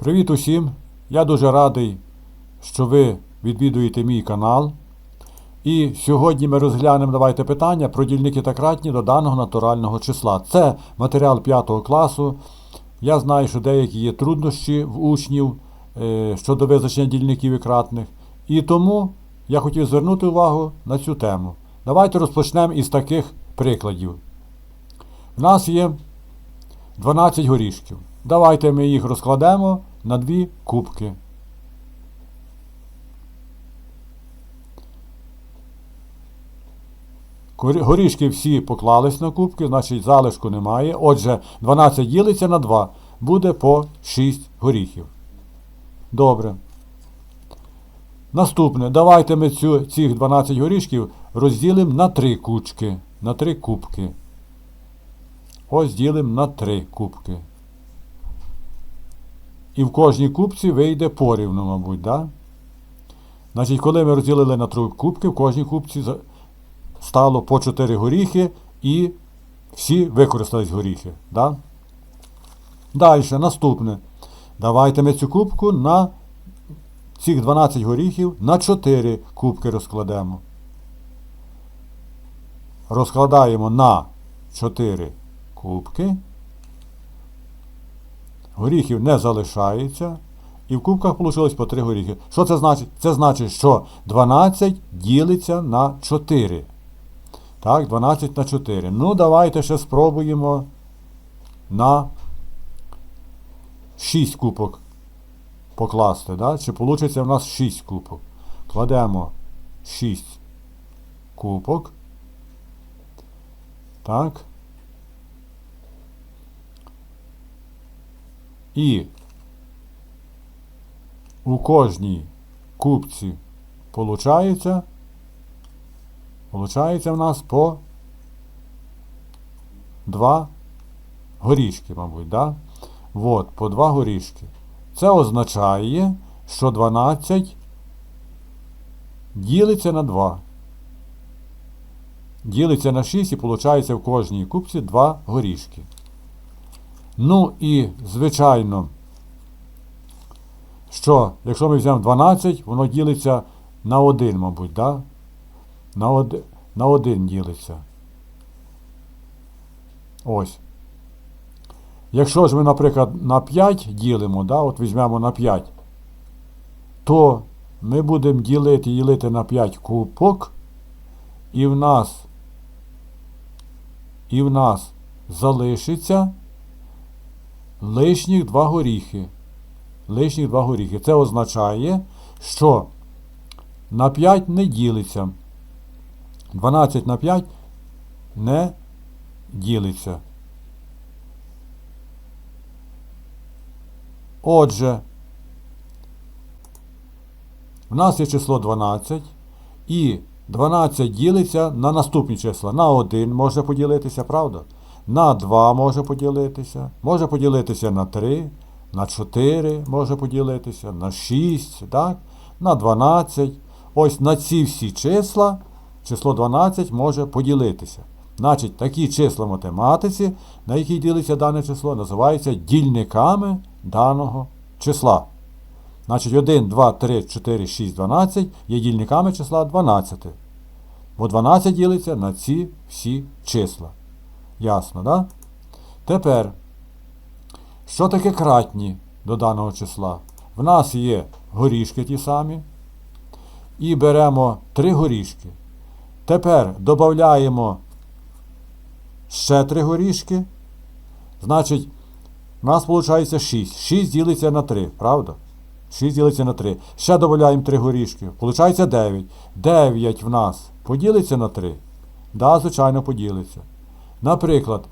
Привіт усім! Я дуже радий, що ви відвідуєте мій канал. І сьогодні ми розглянемо давайте питання про дільники та кратні до даного натурального числа. Це матеріал 5 класу. Я знаю, що деякі є труднощі в учнів е, щодо визначення дільників і кратних. І тому я хотів звернути увагу на цю тему. Давайте розпочнемо із таких прикладів. У нас є 12 горішків. Давайте ми їх розкладемо на дві кубки. Горішки всі поклались на кубки, значить залишку немає. Отже, 12 ділиться на 2. Буде по 6 горіхів. Добре. Наступне. Давайте ми цю, цих 12 горішків розділимо на 3 кучки, на 3 кубки. Ось ділимо на 3 кубки. І в кожній кубці вийде порівну, мабуть, да? Значить, коли ми розділили на 3 кубки, в кожній кубці стало по 4 горіхи і всі використались горіхи. Да? Далі, наступне. Давайте ми цю кубку на цих 12 горіхів на 4 кубки розкладемо. Розкладаємо на 4 кубки. Горіхів не залишається. І в кубках вийшло по 3 горіхи. Що це значить? Це значить, що 12 ділиться на 4. Так, 12 на 4. Ну, давайте ще спробуємо на 6 кубок покласти. Да? Чи вийде в нас 6 кубок? Кладемо 6 кубок. Так. І у кожній кубці получається, получається в нас по 2 горішки, мабуть, да? Вот, по 2 горішки. Це означає, що 12 ділиться на 2. Ділиться на 6 і виходить в кожній кубці 2 горішки. Ну і, звичайно, що якщо ми візьмемо 12, воно ділиться на 1, мабуть, да? на, од... на 1 ділиться. Ось. Якщо ж ми, наприклад, на 5 ділимо, да, от візьмемо на 5, то ми будемо ділити ділити на 5 кубок, і в нас, і в нас залишиться лишніх 2 горіхи. Лишніх 2 горіхи. Це означає, що на 5 не ділиться. 12 на 5 не ділиться. Отже, в нас є число 12, і 12 ділиться на наступні числа. На 1 може поділитися, правда? На 2 може поділитися, може поділитися на 3, на 4 може поділитися, на 6, так? на 12. Ось на ці всі числа число 12 може поділитися. Значить, такі числа математиці, на які ділиться дане число, називаються дільниками даного числа. Значить, 1, 2, 3, 4, 6, 12 є дільниками числа 12. Бо 12 ділиться на ці всі числа. Ясно, да? Тепер, що таке кратні до даного числа? В нас є горішки ті самі. І беремо 3 горішки. Тепер додаємо ще 3 горішки. Значить, у нас виходить 6. 6 ділиться на 3, правда? 6 ділиться на 3. Ще додаємо 3 горішки. Получається 9. 9 в нас поділиться на 3. Да, звичайно, поділиться. Наприклад,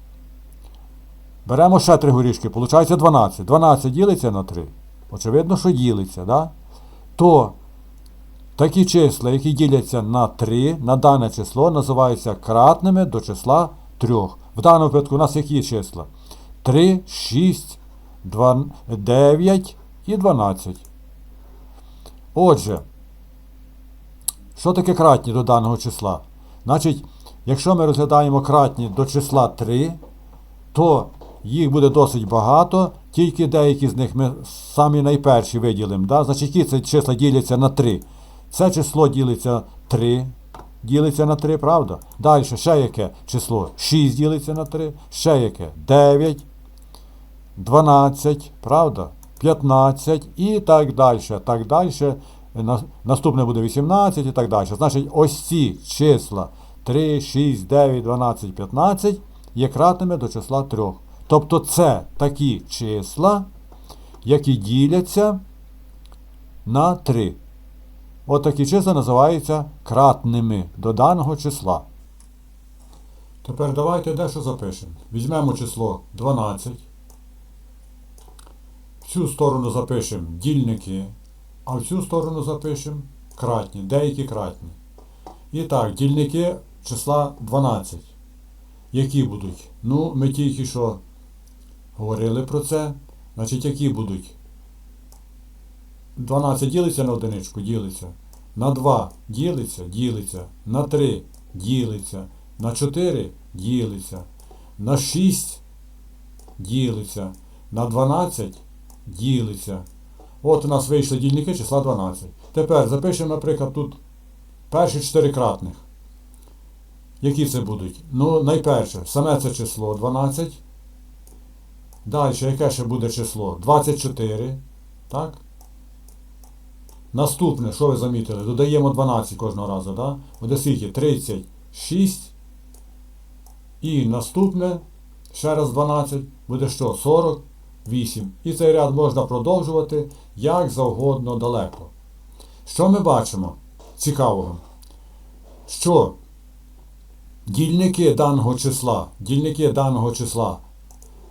беремо ще 3 горішки, получається 12. 12 ділиться на 3. Очевидно, що ділиться, да? То такі числа, які діляться на 3, на дане число, називаються кратними до числа 3. В даному випадку у нас які числа? 3, 6, 2, 9 і 12. Отже, що таке кратні до даного числа? Значить, якщо ми розглядаємо кратні до числа 3, то їх буде досить багато, тільки деякі з них ми самі найперші виділимо. Да? Значить, які це числа діляться на 3? Це число ділиться 3. Ділиться на 3, правда? Далі ще яке число? 6 ділиться на 3, ще яке? 9, 12, правда? 15 і так далі. Так далі. Наступне буде 18 і так далі. Значить, ось ці числа 3, 6, 9, 12, 15 є кратними до числа 3. Тобто це такі числа, які діляться на 3. От такі числа називаються кратними до даного числа. Тепер давайте дещо запишемо. Візьмемо число 12. В цю сторону запишемо дільники, а в цю сторону запишемо кратні, деякі кратні. І так, дільники числа 12. Які будуть? Ну, ми тільки що говорили про це. Значить, які будуть? 12 ділиться на одиничку, ділиться. На 2 ділиться, ділиться. На 3 ділиться. На 4 ділиться. На 6 ділиться. На 12 ділиться. От у нас вийшли дільники числа 12. Тепер запишемо, наприклад, тут перші 4 кратних. Які це будуть? Ну, найперше, саме це число 12. Далі, яке ще буде число? 24. Так? Наступне, що ви замітили? Додаємо 12 кожного разу, да? Буде скільки? 36. І наступне, ще раз 12, буде що? 48. І цей ряд можна продовжувати як завгодно далеко. Що ми бачимо? Цікавого. Що дільники даного числа, дільники даного числа,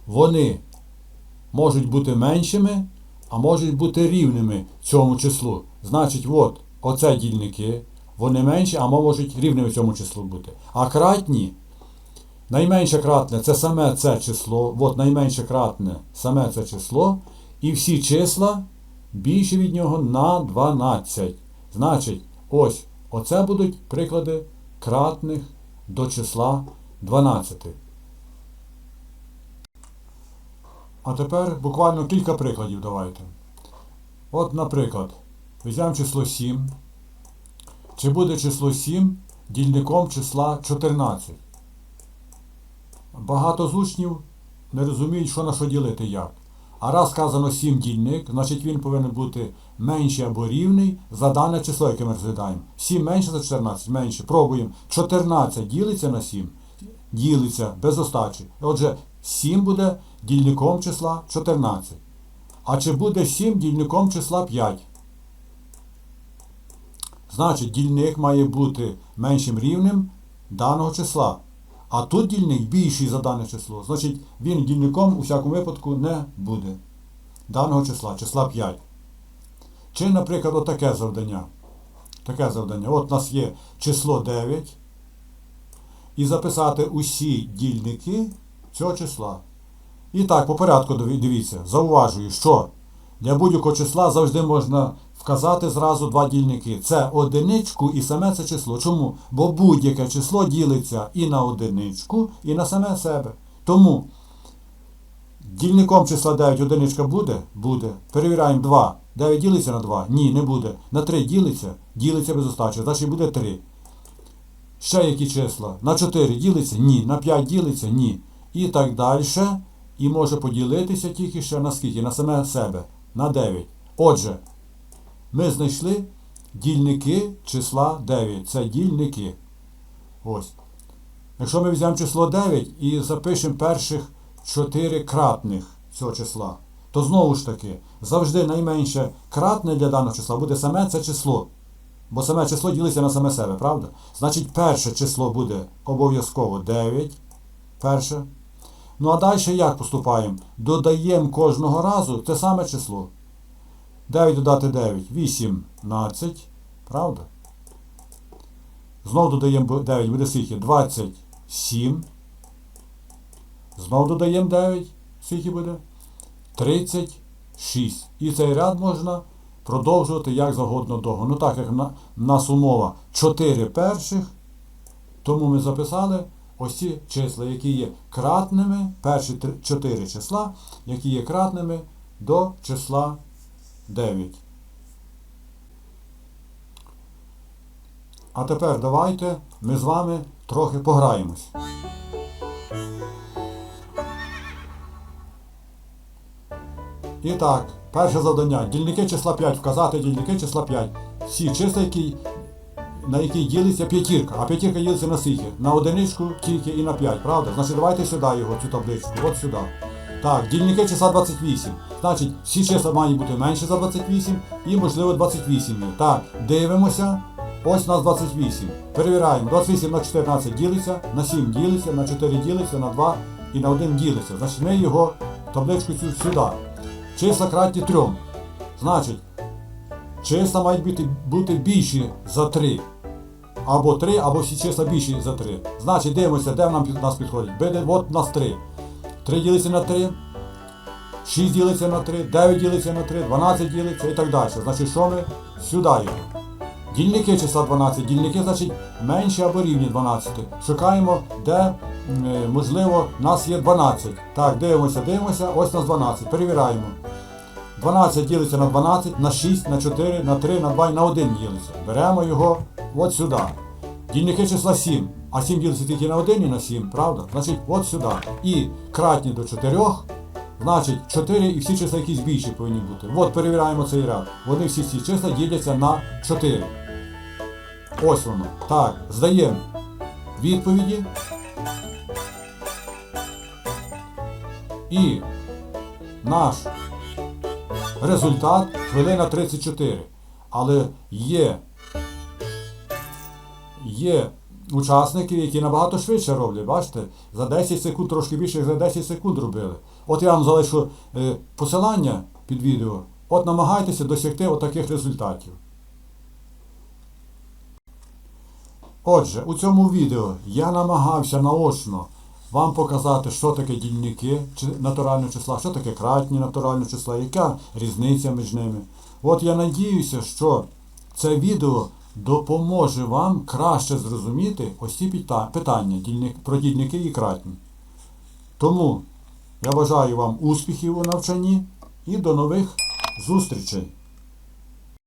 вони можуть бути меншими, а можуть бути рівними цьому числу. Значить, от, оце дільники, вони менші, а можуть рівними цьому числу бути. А кратні, найменше кратне це саме це число, от найменше кратне саме це число, і всі числа більше від нього на 12. Значить, ось, оце будуть приклади кратних до числа 12. А тепер буквально кілька прикладів давайте. От, наприклад, візьмемо число 7. Чи буде число 7 дільником числа 14? Багато з учнів не розуміють, що на що ділити як. А раз сказано 7 дільник, значить він повинен бути менший або рівний за дане число, яке ми розглядаємо. 7 менше за 14, менше. Пробуємо. 14 ділиться на 7, ділиться без остачі. Отже, 7 буде дільником числа 14. А чи буде 7 дільником числа 5? Значить, дільник має бути меншим рівнем даного числа. А тут дільник більший за дане число. Значить, він дільником у всякому випадку не буде даного числа, числа 5. Чи, наприклад, отаке завдання. Таке завдання. От у нас є число 9. І записати усі дільники цього числа. І так, по порядку дивіться, зауважую, що для будь-якого числа завжди можна вказати зразу два дільники. Це одиничку і саме це число. Чому? Бо будь-яке число ділиться і на одиничку, і на саме себе. Тому дільником числа 9 одиничка буде? Буде. Перевіряємо 2. 9 ділиться на 2? Ні, не буде. На 3 ділиться? Ділиться без остачі. Значить буде 3. Ще які числа? На 4 ділиться? Ні. На 5 ділиться? Ні. І так далі. І може поділитися тільки ще на скільки? На саме себе. На 9. Отже, ми знайшли дільники числа 9. Це дільники. Ось. Якщо ми візьмемо число 9 і запишемо перших 4 кратних цього числа, то знову ж таки, завжди найменше кратне для даного числа буде саме це число. Бо саме число ділиться на саме себе, правда? Значить, перше число буде обов'язково 9. Перше. Ну а далі як поступаємо? Додаємо кожного разу те саме число. 9 додати 9. 18. Правда? Знов додаємо 9, буде скільки? 27. Знов додаємо 9. Скільки буде? 36. І цей ряд можна продовжувати як завгодно довго. Ну так як в нас умова 4 перших, тому ми записали ось ці числа, які є кратними, перші три- чотири числа, які є кратними до числа 9. А тепер давайте ми з вами трохи пограємось. І так, перше завдання. Дільники числа 5. Вказати дільники числа 5. Всі числа, які, на які ділиться п'ятірка. А п'ятірка ділиться на скільки? На одиничку тільки і на 5, правда? Значить, давайте сюди його, цю табличку. От сюди. Так, дільники числа 28. Значить, всі числа мають бути менше за 28 і, можливо, 28 є. Так, дивимося. Ось у нас 28. Перевіряємо. 28 на 14 ділиться, на 7 ділиться, на 4 ділиться, на 2 і на 1 ділиться. Значить, ми його табличку цю сюди. Числа кратні 3. Значить, числа мають бути більші за 3. Або 3, або всі числа більші за 3. Значить, дивимося, де нам нас підходить. Буде, от нас 3. 3 ділиться на 3. 6 ділиться на 3, 9 ділиться на 3, 12 ділиться і так далі. Значить, що ми? Сюди його. Дільники числа 12. Дільники, значить, менші або рівні 12. Шукаємо, де, е, можливо, нас є 12. Так, дивимося, дивимося, ось нас 12. Перевіряємо. 12 ділиться на 12, на 6, на 4, на 3, на 2 і на 1 ділиться. Беремо його от сюди. Дільники числа 7. А 7 ділиться тільки на 1 і на 7, правда? Значить, от сюди. І кратні до 4, значить 4 і всі числа якісь більші повинні бути. От перевіряємо цей ряд. Вони всі ці числа діляться на 4. Ось воно. Так, здаємо відповіді. І наш результат хвилина 34. Але є, є учасники, які набагато швидше роблять. Бачите, за 10 секунд трошки більше, як за 10 секунд робили. От я вам залишу е, посилання під відео. От намагайтеся досягти отаких результатів. Отже, у цьому відео я намагався наочно вам показати, що таке дільники натурального числа, що таке кратні натурального числа, яка різниця між ними. От я надіюся, що це відео допоможе вам краще зрозуміти ось ці питання про дільники і кратні. Тому я бажаю вам успіхів у навчанні і до нових зустрічей!